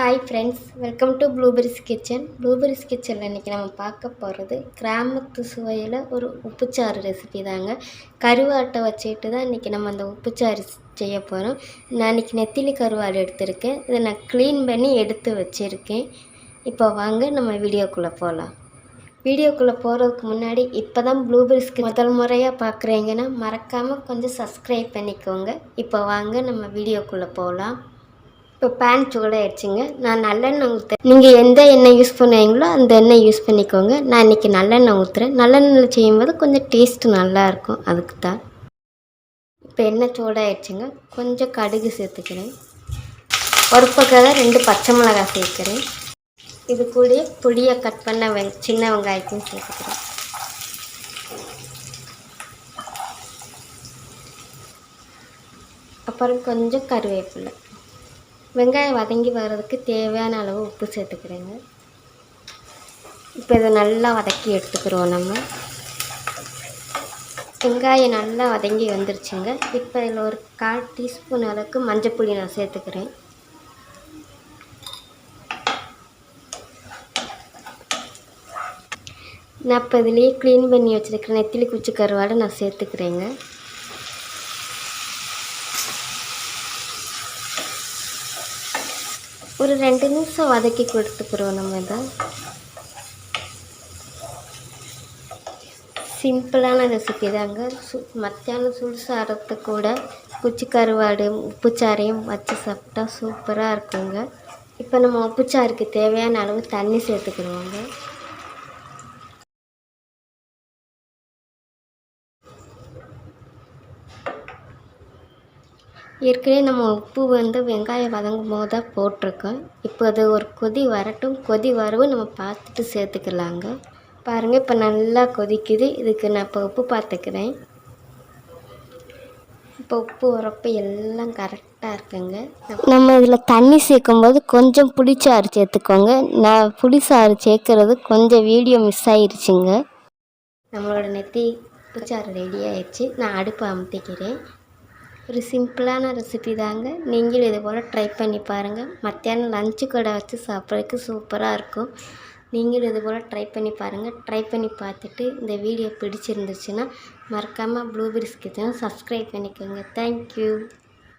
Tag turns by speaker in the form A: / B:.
A: Hi friends welcome to blueberries kitchen blueberries கிச்சனில் இன்றைக்கி நம்ம பார்க்க போகிறது கிராமத்து சுவையில் ஒரு உப்புச்சாறு ரெசிபி தாங்க. கருவாட்டை வச்சுக்கிட்டு தான் இன்றைக்கி நம்ம அந்த உப்புச்சாறு செய்ய போகிறோம் நான் இன்றைக்கி நெத்திலி கருவாடு எடுத்திருக்கேன். இதை நான் க்ளீன் பண்ணி எடுத்து வச்சுருக்கேன். இப்போ வாங்க நம்ம வீடியோக்குள்ளே போகலாம் வீடியோக்குள்ளே போகிறதுக்கு முன்னாடி இப்போ தான் ப்ளூபெரிஸ்க்கு முதல் முறையாக பார்க்குறீங்கன்னா மறக்காமல் கொஞ்சம் சப்ஸ்கிரைப் பண்ணிக்கோங்க. இப்போ வாங்க நம்ம வீடியோக்குள்ளே போகலாம் இப்போ பேன் சூடாயிடுச்சுங்க. நான் நல்லெண்ணெய் ஊற்றுறேன் நீங்கள் எந்த எண்ணெய் யூஸ் பண்ணுவீங்களோ அந்த எண்ணெய் யூஸ் பண்ணிக்கோங்க. நான் இன்றைக்கி நல்லெண்ணெய் ஊற்றுறேன் நல்லெண்ணெயில் செய்யும்போது கொஞ்சம் டேஸ்ட்டு நல்லாயிருக்கும் அதுக்கு தான். இப்போ எண்ணெய் சூடாயிடுச்சுங்க. கொஞ்சம் கடுகு சேர்த்துக்கிறேன். ஒரு பக்கம் ரெண்டு பச்சை மிளகாய் சேர்க்குறேன். இது கூடயே புளியை கட் பண்ண வெ சின்ன வெங்காயத்தையும் சேர்த்துக்கிறேன். அப்புறம் கொஞ்சம் கருவேப்பிலை. வெங்காயம் வதங்கி வர்றதுக்கு தேவையான அளவு உப்பு சேர்த்துக்கிறேங்க. இப்போ இதை நல்லா வதக்கி எடுத்துக்கிறோம் நம்ம. வெங்காயம் நல்லா வதங்கி வந்துருச்சுங்க. இப்போ இதில் ஒரு கால் டீஸ்பூன் அளவுக்கு மஞ்சப்பொடி நான் சேர்த்துக்கிறேன். நான் இப்போ இதுலேயே க்ளீன் பண்ணி வச்சுருக்கிற நெத்திலி குச்சி கருவாடை நான் சேர்த்துக்கிறேங்க. ஒரு ரெண்டு நிமிஷம் வதக்கி கொடுத்துக்குறோம் நம்ம இதை. சிம்பிளான ரெசிபி தாங்க. சு மத்தியானம் சுடு சாதத்தை கூட குச்சி கருவாடு உப்புச்சாரையும் வச்சு சாப்பிட்டா சூப்பராக இருக்குங்க. இப்போ நம்ம உப்புச்சாருக்கு தேவையான அளவு தண்ணி சேர்த்துக்கிடுவோங்க. ஏற்கனவே நம்ம உப்பு வந்து வெங்காயம் வதங்கும் போது தான் போட்டிருக்கோம். இப்போ அது ஒரு கொதி வரட்டும். கொதி வரவும் நம்ம பார்த்துட்டு சேர்த்துக்கலாங்க. பாருங்கள் இப்போ நல்லா கொதிக்குது. இதுக்கு நான் இப்போ உப்பு பார்த்துக்கிறேன். இப்போ உப்பு உரப்பு எல்லாம் கரெக்டாக இருக்குங்க. நம்ம இதில் தண்ணி சேர்க்கும்போது கொஞ்சம் புளிச்சாறு சேர்த்துக்கோங்க. நான் புளிசாறு சேர்க்குறது கொஞ்சம் வீடியோ மிஸ் ஆயிடுச்சுங்க நம்மளோட நெத்தி புளிச்சாறு ரெடி ஆயிடுச்சு நான் அடுப்பை அமுத்திக்கிறேன். ஒரு சிம்பிளான ரெசிபி தாங்க. நீங்களும் இது போல் ட்ரை பண்ணி பாருங்கள் மத்தியானம் லஞ்சு கடை வச்சு சாப்பிட்றதுக்கு சூப்பராக இருக்கும். நீங்களும் இது போல் ட்ரை பண்ணி பாருங்கள் ட்ரை பண்ணி பார்த்துட்டு இந்த வீடியோ பிடிச்சிருந்துச்சுன்னா மறக்காமல் ப்ளூபெரிஸ் கிச்சனை சப்ஸ்கிரைப் பண்ணிக்கோங்க. தேங்க்யூ